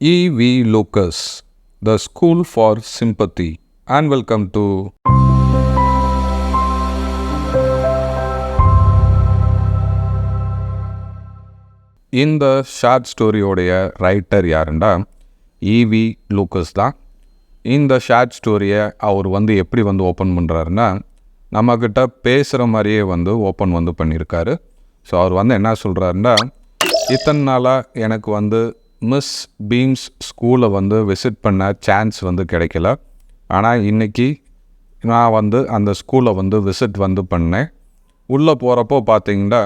E.V. Lucas, the School for Sympathy, and welcome to இந்த short ஸ்டோரியோடைய writer யாருண்டா E V Lucas தான் இந்த ஷார்ட் ஸ்டோரியை அவர் வந்து எப்படி வந்து ஓப்பன் பண்ணுறாருன்னா நம்மக்கிட்ட பேசுகிற மாதிரியே வந்து ஓப்பன் வந்து பண்ணியிருக்காரு ஸோ அவர் வந்து என்ன சொல்கிறாருன்னா இத்தனை நாளாக எனக்கு வந்து மிஸ் பீம்ஸ் ஸ்கூலை வந்து விசிட் பண்ண சான்ஸ் வந்து கிடைக்கல. ஆனால் இன்றைக்கி நான் வந்து அந்த ஸ்கூலை வந்து விசிட் வந்து பண்ணேன். உள்ளே போகிறப்போ பார்த்தீங்கன்னா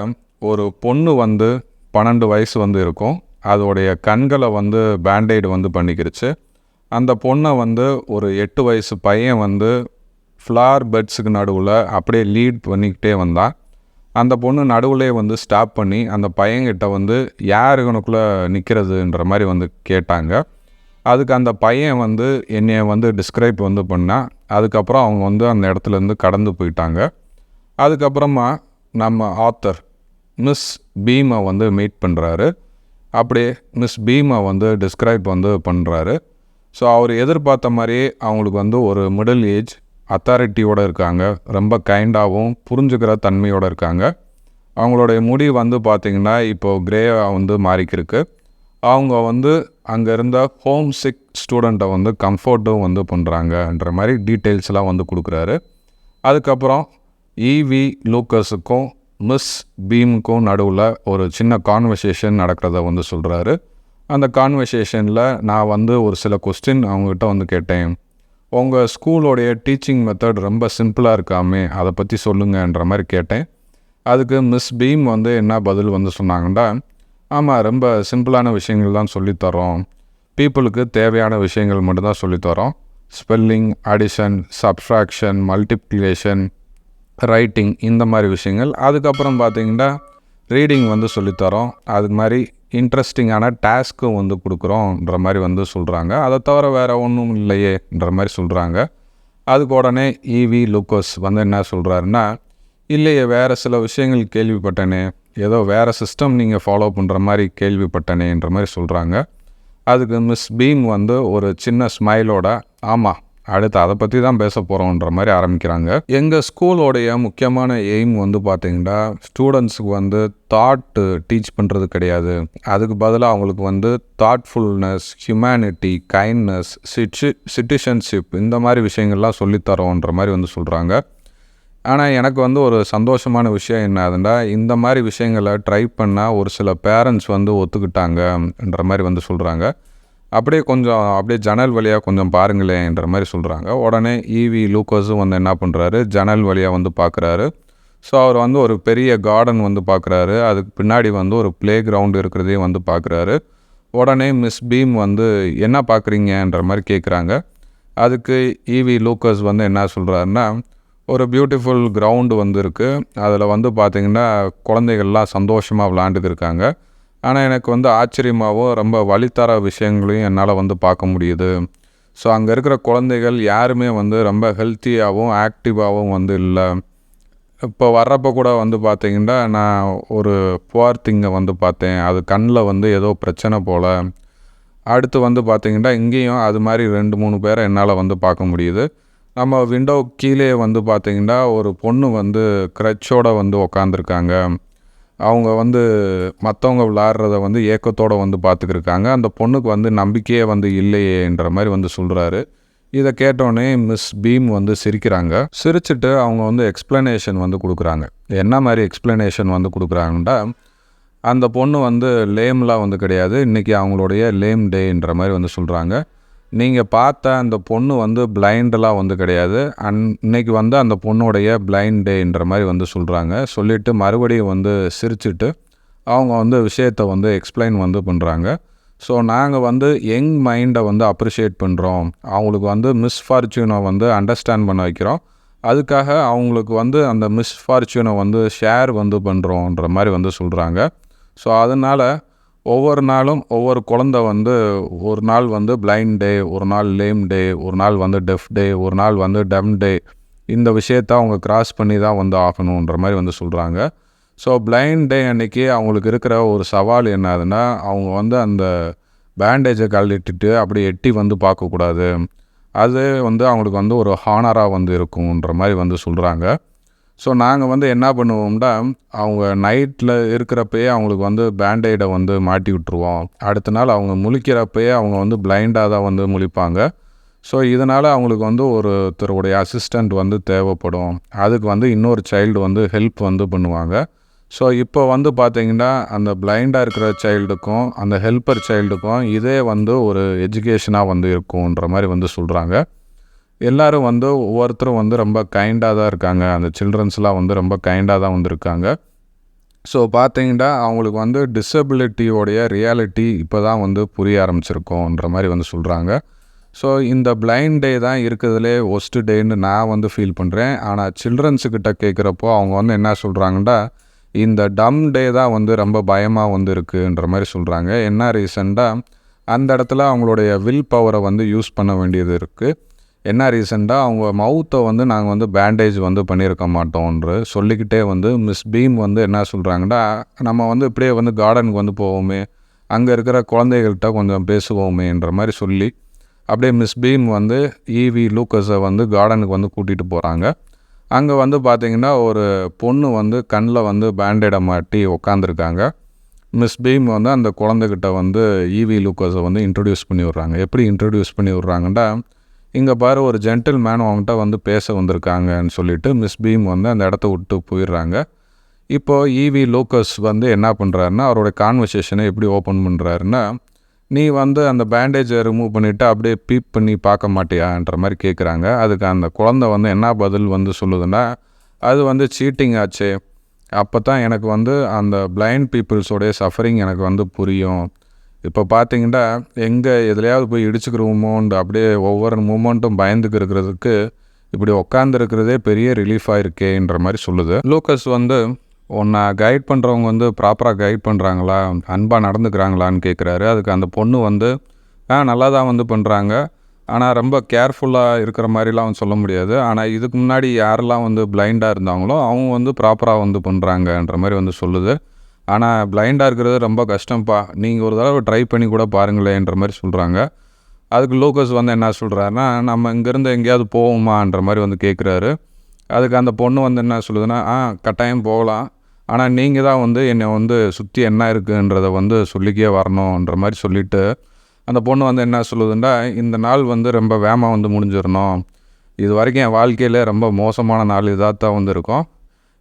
ஒரு பொண்ணு வந்து பன்னெண்டு வயசு வந்து இருக்கும். அதோடைய கண்களை வந்து பேண்டைடு வந்து பண்ணிக்கிருச்சு. அந்த பொண்ணை வந்து ஒரு எட்டு வயசு பையன் வந்து ஃப்ளார் பெட்ஸுக்கு நடுவில் அப்படியே லீட் பண்ணிக்கிட்டே வந்தான். அந்த பொண்ணு நடுவுலே வந்து ஸ்டாப் பண்ணி அந்த பையன்கிட்ட வந்து யார் இவனுக்குள்ளே நிற்கிறதுன்ற மாதிரி வந்து கேட்டாங்க. அதுக்கு அந்த பையன் வந்து என்னையை வந்து டிஸ்கிரைப் வந்து பண்ணால் அதுக்கப்புறம் அவங்க வந்து அந்த இடத்துலேருந்து கடந்து போயிட்டாங்க. அதுக்கப்புறமா நம்ம ஆத்தர் மிஸ் பீமை வந்து மீட் பண்ணுறாரு அப்படியே மிஸ் பீமை வந்து டிஸ்கிரைப் வந்து பண்ணுறாரு ஸோ அவர் எதிர்பார்த்த மாதிரியே அவங்களுக்கு வந்து ஒரு மிடில் ஏஜ் அத்தாரிட்டியோடு இருக்காங்க. ரொம்ப கைண்டாகவும் புரிஞ்சுக்கிற தன்மையோடு இருக்காங்க. அவங்களுடைய முடி வந்து பார்த்திங்கன்னா இப்போது கிரேவாக வந்து மாறிக்கிருக்கு. அவங்க வந்து அங்கே இருந்த ஹோம் சிக் ஸ்டூடெண்ட்டை வந்து கம்ஃபர்ட்டும் வந்து பண்ணுறாங்கன்ற மாதிரி டீட்டெயில்ஸ்லாம் வந்து கொடுக்குறாரு. அதுக்கப்புறம் இவி லூக்கஸுக்கும் மிஸ் பீமுக்கும் நடுவில் ஒரு சின்ன கான்வர்சேஷன் நடக்கிறத வந்து சொல்கிறாரு அந்த கான்வர்சேஷனில் நான் வந்து ஒரு சில கொஸ்டின் அவங்ககிட்ட வந்து கேட்டேன். உங்கள் ஸ்கூலோடைய டீச்சிங் மெத்தட் ரொம்ப சிம்பிளாக இருக்காமே அதை பற்றி சொல்லுங்கன்ற மாதிரி கேட்டேன். அதுக்கு மிஸ் பீம் வந்து என்ன பதில் வந்து சொன்னாங்கன்னா ஆமாம் ரொம்ப சிம்பிளான விஷயங்கள் தான் சொல்லித்தரோம் பீப்புளுக்கு தேவையான விஷயங்கள் மட்டும்தான் சொல்லித்தரோம் spelling addition subtraction multiplication writing இந்த மாதிரி விஷயங்கள். அதுக்கப்புறம் பார்த்தீங்கன்னா ரீடிங் வந்து சொல்லித்தரோம் அது மாதிரி இன்ட்ரெஸ்டிங்கான டாஸ்க்கும் வந்து கொடுக்குறோன்ற மாதிரி வந்து சொல்கிறாங்க அதை தவிர வேறு ஒன்றும் இல்லையேன்ற மாதிரி சொல்கிறாங்க அதுக்கு உடனே இவி லுக்கோஸ் வந்து என்ன சொல்கிறாருன்னா இல்லையே வேறு சில விஷயங்கள் கேள்விப்பட்டனே. ஏதோ வேறு சிஸ்டம் நீங்கள் ஃபாலோ பண்ணுற மாதிரி கேள்விப்பட்டனேன்ற மாதிரி சொல்கிறாங்க அதுக்கு மிஸ் பீம் வந்து ஒரு சின்ன ஸ்மைலோட ஆமாம் அடுத்து அதை பற்றி தான் பேச போகிறோன்ற மாதிரி ஆரம்பிக்கிறாங்க. எங்கள் ஸ்கூலோடைய முக்கியமான எய்ம் வந்து பார்த்திங்கன்னா ஸ்டூடெண்ட்ஸுக்கு வந்து தாட்டு டீச் பண்ணுறது கிடையாது. அதுக்கு பதிலாக அவங்களுக்கு வந்து thoughtfulness humanity kindness city citizenship இந்த மாதிரி விஷயங்கள்லாம் சொல்லித்தரோன்ற மாதிரி வந்து சொல்கிறாங்க ஆனால் எனக்கு வந்து ஒரு சந்தோஷமான விஷயம் என்னதுன்னா இந்த மாதிரி விஷயங்களை ட்ரை பண்ணால் ஒரு சில பேரண்ட்ஸ் வந்து ஒத்துக்கிட்டாங்கன்ற மாதிரி வந்து சொல்கிறாங்க அப்படியே கொஞ்சம் அப்படியே ஜன்னல் வழியாக கொஞ்சம் பாருங்களேன்ற மாதிரி சொல்கிறாங்க உடனே ஈவி லூக்கோஸும் வந்து என்ன பண்ணுறாரு ஜன்னல் வழியாக வந்து பார்க்குறாரு ஸோ அவர் வந்து ஒரு பெரிய கார்டன் வந்து பார்க்குறாரு அதுக்கு பின்னாடி வந்து ஒரு ப்ளே கிரவுண்டு இருக்கிறதையும் வந்து பார்க்குறாரு உடனே மிஸ் பீம் வந்து என்ன பார்க்குறீங்கன்ற மாதிரி கேட்குறாங்க அதுக்கு ஈவி லூக்கஸ் வந்து என்ன சொல்கிறாருன்னா ஒரு பியூட்டிஃபுல் கிரவுண்டு வந்து இருக்குது அதில் வந்து பார்த்திங்கன்னா குழந்தைகள்லாம் சந்தோஷமாக விளாண்டுட்டு இருக்காங்க. ஆனால் எனக்கு வந்து ஆச்சரியமாகவும் ரொம்ப வழித்தர விஷயங்களையும் என்னால் வந்து பார்க்க முடியுது. ஸோ அங்கே இருக்கிற குழந்தைகள் யாருமே வந்து ரொம்ப ஹெல்த்தியாகவும் ஆக்டிவாகவும் வந்து இல்லை. இப்போ வர்றப்போ கூட வந்து பார்த்திங்கன்னா நான் ஒரு புவர் திங்கை வந்து பார்த்தேன். அது கண்ணில் வந்து ஏதோ பிரச்சனை போல். அடுத்து வந்து பார்த்திங்கன்னா இங்கேயும் அது மாதிரி ரெண்டு மூணு பேரை என்னால் வந்து பார்க்க முடியுது. நம்ம விண்டோ கீழே வந்து பார்த்திங்கன்னா ஒரு பொண்ணு வந்து க்ரச்சோடு வந்து உக்காந்துருக்காங்க. அவங்க வந்து மற்றவங்க விளாட்றத வந்து ஏக்கத்தோடு வந்து பார்த்துக்கிருக்காங்க அந்த பொண்ணுக்கு வந்து நம்பிக்கையே வந்து இல்லையேன்ற மாதிரி வந்து சொல்கிறாரு இதை கேட்டோடனே மிஸ் பீம் வந்து சிரிக்கிறாங்க. சிரிச்சுட்டு அவங்க வந்து எக்ஸ்ப்ளனேஷன் வந்து கொடுக்குறாங்க. என்ன மாதிரி எக்ஸ்ப்ளனேஷன் வந்து கொடுக்குறாங்கன்னா அந்த பொண்ணு வந்து லேம்லாம் வந்து கிடையாது. இன்றைக்கி அவங்களுடைய லேம் டேன்ற மாதிரி வந்து சொல்கிறாங்க நீங்கள் பார்த்த அந்த பொண்ணு வந்து பிளைண்டெலாம் வந்து கிடையாது. அன் இன்னைக்கு வந்து அந்த பொண்ணுடைய பிளைண்ட் டேன்ற மாதிரி வந்து சொல்கிறாங்க சொல்லிவிட்டு மறுபடியும் வந்து சிரிச்சுட்டு அவங்க வந்து விஷயத்தை வந்து எக்ஸ்பிளைன் வந்து பண்ணுறாங்க ஸோ நாங்கள் வந்து யங் மைண்டை வந்து அப்ரிஷியேட் பண்ணுறோம் அவங்களுக்கு வந்து மிஸ்ஃபார்ச்சூனை வந்து அண்டர்ஸ்டாண்ட் பண்ண வைக்கிறோம். அதுக்காக அவங்களுக்கு வந்து அந்த மிஸ்ஃபார்ச்சூனை வந்து ஷேர் வந்து பண்ணுறோன்ற மாதிரி வந்து சொல்கிறாங்க ஸோ அதனால் ஒவ்வொரு நாளும் ஒவ்வொரு குழந்த வந்து ஒரு நாள் வந்து பிளைண்ட் டே ஒரு நாள் லேம் டே ஒரு நாள் வந்து டெஃப் டே ஒரு நாள் வந்து டம் டே இந்த விஷயத்த அவங்க கிராஸ் பண்ணி தான் வந்து ஆகணுன்ற மாதிரி வந்து சொல்கிறாங்க ஸோ பிளைண்ட் டே அன்னைக்கு அவங்களுக்கு இருக்கிற ஒரு சவால் என்னதுன்னா அவங்க வந்து அந்த பேண்டேஜை கழட்டிட்டு அப்படி எட்டி வந்து பார்க்கக்கூடாது. அது வந்து அவங்களுக்கு வந்து ஒரு ஹானராக வந்து இருக்கும்ன்ற மாதிரி வந்து சொல்கிறாங்க ஸோ நாங்கள் வந்து என்ன பண்ணுவோம்னா அவங்க நைட்டில் இருக்கிறப்பயே அவங்களுக்கு வந்து பேண்டைடை வந்து மாட்டி விட்ருவோம் அடுத்த நாள் அவங்க முழிக்கிறப்பயே அவங்க வந்து பிளைண்டாக தான் வந்து முழிப்பாங்க. ஸோ இதனால் அவங்களுக்கு வந்து ஒருத்தருடைய அசிஸ்டண்ட் வந்து தேவைப்படும். அதுக்கு வந்து இன்னொரு சைல்டு வந்து ஹெல்ப் வந்து பண்ணுவாங்க. ஸோ இப்போ வந்து பார்த்திங்கன்னா அந்த பிளைண்டாக இருக்கிற சைல்டுக்கும் அந்த ஹெல்ப்பர் சைல்டுக்கும் இதே வந்து ஒரு எஜுகேஷனாக வந்து இருக்கும்ன்ற மாதிரி வந்து சொல்கிறாங்க எல்லோரும் வந்து ஒவ்வொருத்தரும் வந்து ரொம்ப கைண்டாக தான் இருக்காங்க. அந்த சில்ட்ரன்ஸ்லாம் வந்து ரொம்ப கைண்டாக தான் வந்திருக்காங்க. ஸோ பார்த்தீங்கன்னா அவங்களுக்கு வந்து டிசபிலிட்டியோடைய ரியாலிட்டி இப்போ தான் வந்து புரிய ஆரம்பிச்சிருக்கோன்ற மாதிரி வந்து சொல்கிறாங்க ஸோ இந்த பிளைண்ட் டே தான் இருக்கிறதுலே ஒஸ்ட்டு டேன்னு நான் வந்து ஃபீல் பண்ணுறேன் ஆனால் சில்ட்ரன்ஸுக்கிட்ட கேட்குறப்போ அவங்க வந்து என்ன சொல்கிறாங்கன்னா இந்த டம் டே தான் வந்து ரொம்ப பயமாக வந்து இருக்குன்ற மாதிரி சொல்கிறாங்க என்ன ரீசெண்டாக அந்த இடத்துல அவங்களுடைய வில் பவரை வந்து யூஸ் பண்ண வேண்டியது இருக்குது என்ன ரீசெண்டாக அவங்க மவுத்தை வந்து நாங்கள் வந்து பேண்டேஜ் வந்து பண்ணியிருக்க மாட்டோம்ன்ற சொல்லிக்கிட்டே வந்து மிஸ் பீம் வந்து என்ன சொல்கிறாங்கன்னா நம்ம வந்து இப்படியே வந்து கார்டனுக்கு வந்து போவோமே அங்கே இருக்கிற குழந்தைகள்கிட்ட கொஞ்சம் பேசுவோமேன்ற மாதிரி சொல்லி அப்படியே மிஸ் பீம் வந்து ஈவி லூக்கஸை வந்து கார்டனுக்கு வந்து கூட்டிகிட்டு போகிறாங்க அங்கே வந்து பார்த்திங்கன்னா ஒரு பொண்ணு வந்து கண்ணில் வந்து பேண்டேடை மாட்டி உக்காந்துருக்காங்க. மிஸ் பீம் வந்து அந்த குழந்தைகிட்ட வந்து ஈவி லூக்கஸை வந்து இன்ட்ரடியூஸ் பண்ணி விட்றாங்க. எப்படி இன்ட்ரடியூஸ் பண்ணி விட்றாங்கன்னா இங்கே பாரு ஒரு ஜென்டில் மேன் அவங்ககிட்ட வந்து பேச வந்திருக்காங்கன்னு சொல்லிட்டு மிஸ் பீம் வந்து அந்த இடத்த விட்டு போயிடுறாங்க. இப்போது ஈவி லூக்கஸ் வந்து என்ன பண்ணுறாருன்னா அவரோட கான்வர்சேஷனை எப்படி ஓப்பன் பண்ணுறாருன்னா நீ வந்து அந்த பேண்டேஜை ரிமூவ் பண்ணிவிட்டு அப்படியே பீப் பண்ணி பார்க்க மாட்டியான்ற மாதிரி கேட்குறாங்க அதுக்கு அந்த குழந்த வந்து என்ன பதில் வந்து சொல்லுதுன்னா அது வந்து சீட்டிங் ஆச்சு. அப்போ தான் எனக்கு வந்து அந்த பிளைண்ட் பீப்புள்ஸோடைய சஃபரிங் எனக்கு வந்து புரியும். இப்போ பார்த்தீங்கன்னா எங்கே எதுலையாவது போய் இடிச்சுக்கிறோமோன்ட்டு அப்படியே ஒவ்வொரு மூமெண்ட்டும் பயந்துக்கு இருக்கிறதுக்கு இப்படி உக்காந்துருக்கிறதே பெரிய ரிலீஃபாக இருக்கேன்ற மாதிரி சொல்லுது. லூக்கஸ் வந்து உன்னை கைட் பண்ணுறவங்க வந்து ப்ராப்பராக கைட் பண்ணுறாங்களா அன்பாக நடந்துக்கிறாங்களான்னு கேட்குறாரு அதுக்கு அந்த பொண்ணு வந்து ஆ நல்லா தான் வந்து பண்ணுறாங்க ஆனால் ரொம்ப கேர்ஃபுல்லாக இருக்கிற மாதிரிலாம் சொல்ல முடியாது. ஆனால் இதுக்கு முன்னாடி யாரெல்லாம் வந்து பிளைண்டாக இருந்தாங்களோ அவங்க வந்து ப்ராப்பராக வந்து பண்ணுறாங்கன்ற மாதிரி வந்து சொல்லுது. ஆனால் பிளைண்டாக இருக்கிறது ரொம்ப கஷ்டம்ப்பா நீங்கள் ஒரு தடவை ட்ரை பண்ணி கூட பாருங்களேன்ற மாதிரி சொல்கிறாங்க அதுக்கு லூக்கஸ் வந்து என்ன சொல்கிறாருன்னா நம்ம இங்கேருந்து எங்கேயாவது போவோமான்ற மாதிரி வந்து கேட்குறாரு அதுக்கு அந்த பொண்ணு வந்து என்ன சொல்லுதுன்னா ஆ கட்டாயம் போகலாம். ஆனால் நீங்கள் தான் வந்து என்னை வந்து சுற்றி என்ன இருக்குன்றதை வந்து சொல்லிக்கே வரணுன்ற மாதிரி சொல்லிவிட்டு அந்த பொண்ணு வந்து என்ன சொல்லுதுன்னா இந்த நாள் வந்து ரொம்ப வேமாக வந்து முடிஞ்சிடணும். இது வரைக்கும் என் வாழ்க்கையில் ரொம்ப மோசமான நாள் இதாக தான் வந்து இருக்கும்.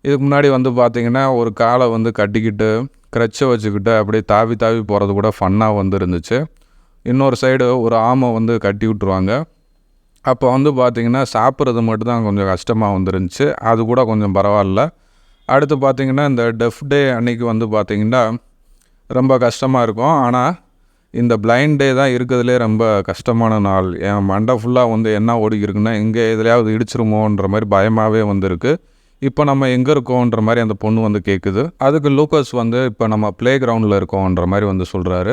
இதுக்கு முன்னாடி வந்து பார்த்திங்கன்னா ஒரு காலை வந்து கட்டிக்கிட்டு க்ரச்சை வச்சுக்கிட்டு அப்படியே தாவி தாவி போகிறது கூட ஃபன்னாக வந்து இருந்துச்சு. இன்னொரு சைடு ஒரு ஆமை வந்து கட்டி விட்ருவாங்க அப்போ வந்து பார்த்திங்கன்னா சாப்பிட்றது மட்டும்தான் கொஞ்சம் கஷ்டமாக வந்துருந்துச்சு அது கூட கொஞ்சம் பரவாயில்ல. அடுத்து பார்த்திங்கன்னா இந்த டெஃப் டே அன்னைக்கு வந்து பார்த்திங்கன்னா ரொம்ப கஷ்டமாக இருக்கும். ஆனால் இந்த பிளைண்ட் டே தான் இருக்கிறதுலே ரொம்ப கஷ்டமான நாள். என் மண்டை ஃபுல்லாக வந்து என்ன ஓடிக்கிருக்குன்னா எங்கே எதுலையாவது இடிச்சிருமோன்ற மாதிரி பயமாகவே வந்திருக்கு இப்போ நம்ம எங்கே இருக்கோன்ற மாதிரி அந்த பொண்ணு வந்து கேட்குது. அதுக்கு லூக்கஸ் வந்து இப்போ நம்ம ப்ளே கிரவுண்டில் இருக்கோன்ற மாதிரி வந்து சொல்கிறாரு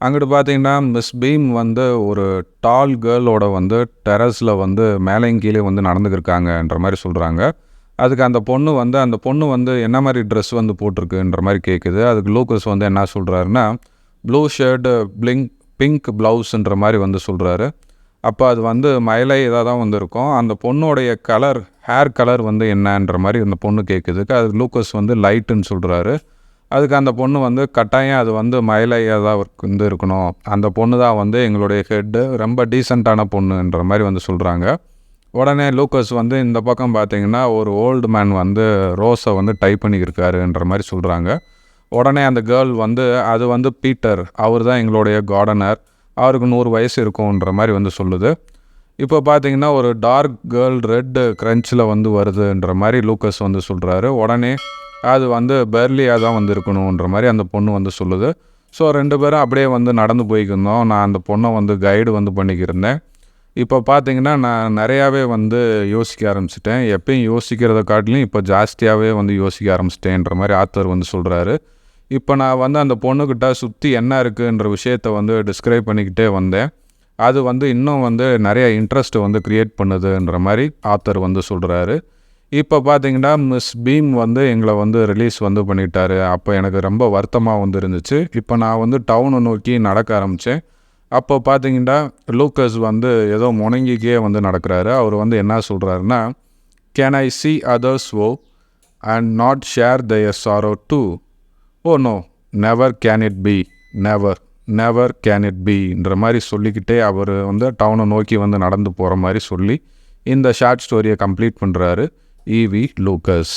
அங்கிட்டு பார்த்தீங்கன்னா மிஸ் பீம் வந்து ஒரு டால் கேர்ளோட வந்து டெரஸில் வந்து மேலேயும் கீழே வந்து நடந்துக்கிருக்காங்கன்ற மாதிரி சொல்கிறாங்க அதுக்கு அந்த பொண்ணு வந்து அந்த பொண்ணு வந்து என்ன மாதிரி ட்ரெஸ் வந்து போட்டிருக்குன்ற மாதிரி கேட்குது. அதுக்கு லூக்கஸ் வந்து என்ன சொல்கிறாருன்னா ப்ளூ ஷர்ட்டு பிளிங்க் பிங்க் ப்ளவுஸுன்ற மாதிரி வந்து சொல்கிறாரு அப்போ அது வந்து மயிலை இதாக தான் வந்து இருக்கும் அந்த பொண்ணுடைய கலர் ஹேர் கலர் வந்து என்னன்ற மாதிரி அந்த பொண்ணு கேட்குதுக்கு அது லூக்கஸ் வந்து லைட்டுன்னு சொல்கிறாரு அதுக்கு அந்த பொண்ணு வந்து கட்டாயம் அது வந்து மயிலையாக தான் வந்து இருக்கணும். அந்த பொண்ணு தான் வந்து எங்களுடைய ஹெட்டு ரொம்ப டீசெண்டான பொண்ணுன்ற மாதிரி வந்து சொல்கிறாங்க உடனே லூக்கஸ் வந்து இந்த பக்கம் பார்த்தீங்கன்னா ஒரு ஓல்டு மேன் வந்து ரோஸை வந்து டைப் பண்ணியிருக்காருன்ற மாதிரி சொல்கிறாங்க உடனே அந்த கேர்ள் வந்து அது வந்து பீட்டர் அவர் தான் எங்களுடைய கார்டனர் அவருக்கு நூறு வயசு இருக்கும்ன்ற மாதிரி வந்து சொல்லுது. இப்போ பார்த்தீங்கன்னா ஒரு டார்க் கேர்ள் ரெட் க்ரன்ச்சில் வந்து வருதுன்ற மாதிரி லூக்கஸ் வந்து சொல்கிறாரு உடனே அது வந்து பெர்லியாக தான் வந்து இருக்கணுன்ற மாதிரி அந்த பொண்ணு வந்து சொல்லுது. ஸோ ரெண்டு பேரும் அப்படியே வந்து நடந்து போய்க்கிருந்தோம். நான் அந்த பொண்ணை வந்து கைடு வந்து பண்ணிக்கிருந்தேன். இப்போ பார்த்தீங்கன்னா நான் நிறையாவே வந்து யோசிக்க ஆரம்பிச்சிட்டேன். எப்பயும் யோசிக்கிறத காட்டிலும் இப்போ ஜாஸ்தியாகவே வந்து யோசிக்க ஆரம்பிச்சிட்டேன்ற மாதிரி ஆத்தர் வந்து சொல்கிறாரு இப்போ நான் வந்து அந்த பொண்ணுக்கிட்ட சுற்றி என்ன இருக்குன்ற விஷயத்த வந்து டிஸ்கிரைப் பண்ணிக்கிட்டே வந்தேன். அது வந்து இன்னும் வந்து நிறைய இன்ட்ரெஸ்ட் வந்து க்ரியேட் பண்ணுதுன்ற மாதிரி ஆத்தர் வந்து சொல்கிறாரு இப்போ பார்த்தீங்கன்னா மிஸ் பீம் வந்து எங்களை வந்து ரிலீஸ் வந்து பண்ணிட்டாரு. அப்போ எனக்கு ரொம்ப வருத்தமாக வந்து இருந்துச்சு. இப்போ நான் வந்து டவுனை நோக்கி நடக்க ஆரம்பித்தேன் அப்போ பார்த்தீங்கன்னா லூக்கஸ் வந்து ஏதோ முணங்கிக்கே வந்து நடக்கிறாரு. அவர் வந்து என்ன சொல்கிறாருன்னா can I see others oh and not share their sorrow too oh no never can it be never never can it பீன்ற மாதிரி சொல்லிக்கிட்டே அவர் வந்து டவுனை நோக்கி வந்து நடந்து போகிற மாதிரி சொல்லி இந்த ஷார்ட் ஸ்டோரியை கம்ப்ளீட் பண்ணுறாரு ஈவி லூக்கஸ்